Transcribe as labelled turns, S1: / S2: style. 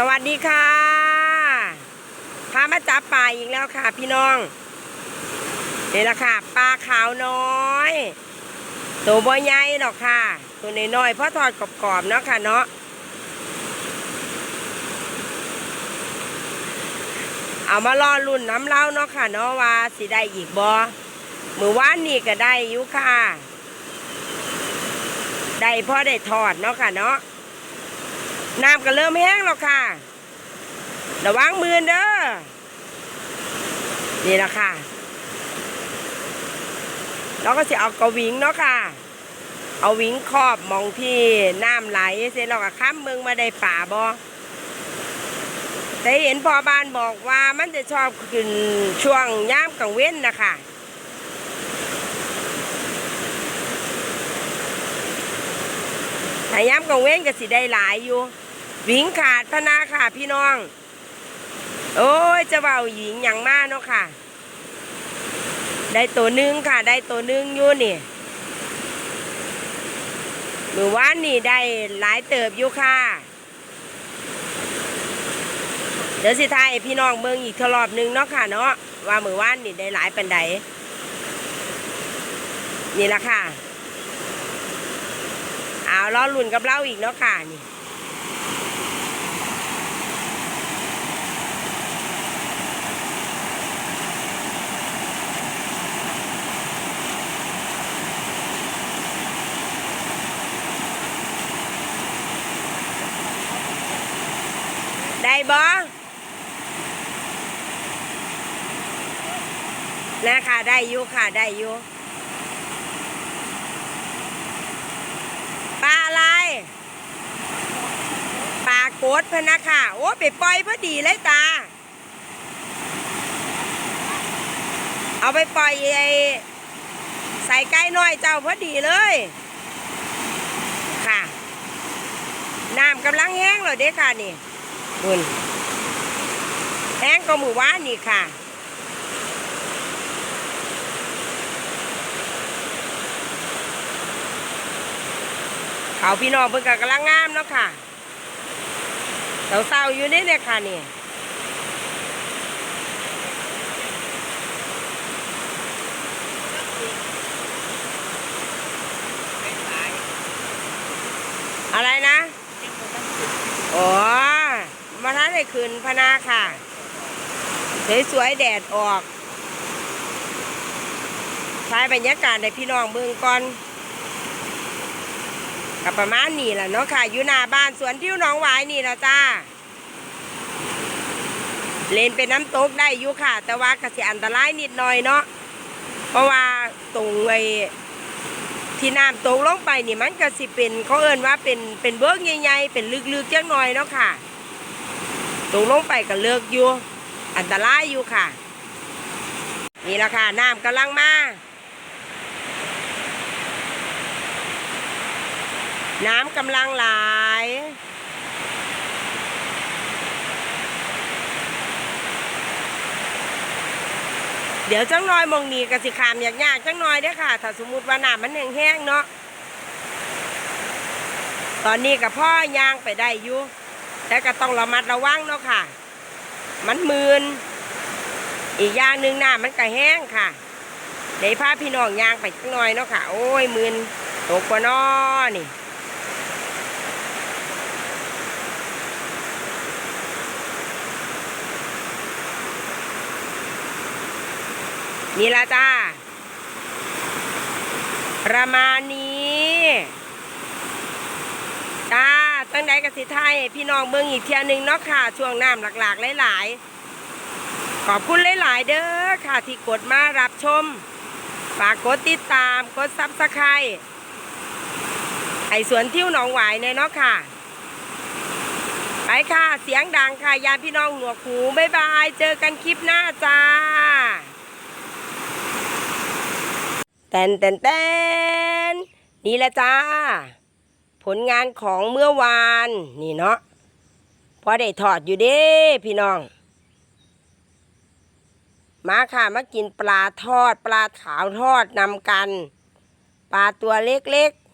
S1: สวัสดีค่ะ พามาจับปลาอีกแล้วค่ะ พี่น้องนี่แหละค่ะปลาขาวน้อยตัวบ่ใหญ่หรอกค่ะ ตัวน้อยๆเพราะทอดกรอบๆเนาะค่ะเนาะเอามารอรุ่นน้ำเล้าเนาะค่ะเนาะว่าสิได้อีกบ่มือวานนี่ก็ได้อยู่ค่ะ ได้พอได้ทอดเนาะค่ะเนาะ น้ำก็เริ่มแห้งแล้วค่ะ ระวังมือเด้อ นี่แหละค่ะ เราก็จะเอากระวิงเนาะค่ะ เอาวิงครอบมองที่น้ำไหลเสร็จเราก็ข้ามเมืองมาได้ป่าบ่แต่เห็นพอบ้านบอกว่ามันจะชอบขึ้นช่วงย่ามกลางเว้นนะคะถ้าย่ามกลางเว้นก็สิได้หลายอยู่ วิงขาดพนาค่ะพี่น้อง โอ้ยจะเบาหญิงอย่างมากเนาะค่ะ ได้ตัวหนึงค่ะ ได้ตัวหนึงอยู่นี่มือว่านนี่ได้หลายเติบอยู่ค่ะ เดี๋ยวสิทายพี่น้องเบิ่งอีกทรอบหนึงเนาะค่ะเนาะว่ามือว่านนี่ได้หลายปันใดนี่ละค่ะ เอาล้อลุ่นกับเราอีกเนาะค่ะนี่ บ่นะค่ะ ได้อยู่ค่ะ ได้อยู่ปลาอะไรปลาโกดพะนะค่ะ โอ้ไปปล่อยพอดีเลยตา เอาไปปล่อยไอ้ใส่ไก่น้อยเจ้าพอดีเลย ค่ะ น้ำกำลังแห้งเลยเด้ค่ะนีุ่ณแห้งก็มือว่านนี่ค่ะ เขาพี่น้องเพิ่งกกำลังงามเนาะค่ะเสาๆอยู่นี่เนี่ยค่ะนี่ อะไรนะ อ๋อ มาท้าได้ คืนพนาค่ะ สวยๆแดดออกท้ายบรรยากาศในพี่น้องเมืองก่อนกับประมาณนี้แหละเนาะค่ะอยู่หน้าบ้านสวนทิวน้องหวายนี่ละจ้า เลนเป็นน้ำตกได้อยู่ค่ะ แต่ว่ากสิอันตรายนิดหน่อยเนาะเพราะว่าตรงไอ้ที่น้ำตกลงไปนี่มันก็สิเป็นเขาเอิ้นว่าเป็นเป็นเบิกใหญ่ๆเป็นลึกๆจังหน่อยเนาะค่ะ ตกลงไปก็เลิกอยู่ อันตรายอยู่ค่ะ นี่ละค่ะน้ำกำลังมา น้ำกำลังไหลเดี๋ยวจังน้อยมองนีกสิขามยากๆจังน้อยเด้อค่ะ ถ้าสมมติว่าน้ำมันแห้งๆเนาะ ตอนนี้กับพ่อยางไปได้อยู่ แต่ก็ต้องระมัดระวังเนาะค่ะ มันมืนอีกอย่างหนึ่งหน้ำมันก็แห้งค่ะเดี๋ยวพาพี่น้องยางไปจังน้อยเนาะค่ะ โอ้ยมืนตกกว่านอนี่นี่ละจ้าประมาณนี้จ้าตั้งใดก สิไทยพี่น้องเบิ่งอีกเทียหนึงเนาะค่ะ ช่วงน้ำหลากๆหลายๆ ขอบคุณหลายๆ เด้อค่ะที่กดมารับชม ฝากกดติดตาม กดซับสไครต์ไอสวนทิวหนองหวายเนี่ยเนาะค่ะ ไปค่ะ เสียงดังค่ะ ยามพี่น้องหนวกหูบ๊ายบาย เจอกันคลิปหน้าจ้าแตนแตนแตนนี่แหละจ้า ผลงานของเมื่อวานนี่เนาะพอได้ถอดอยู่เด้พี่น้อง มาค่ะมากินปลาทอด ปลาขาวทอดนำกัน ปลาตัวเล็กๆ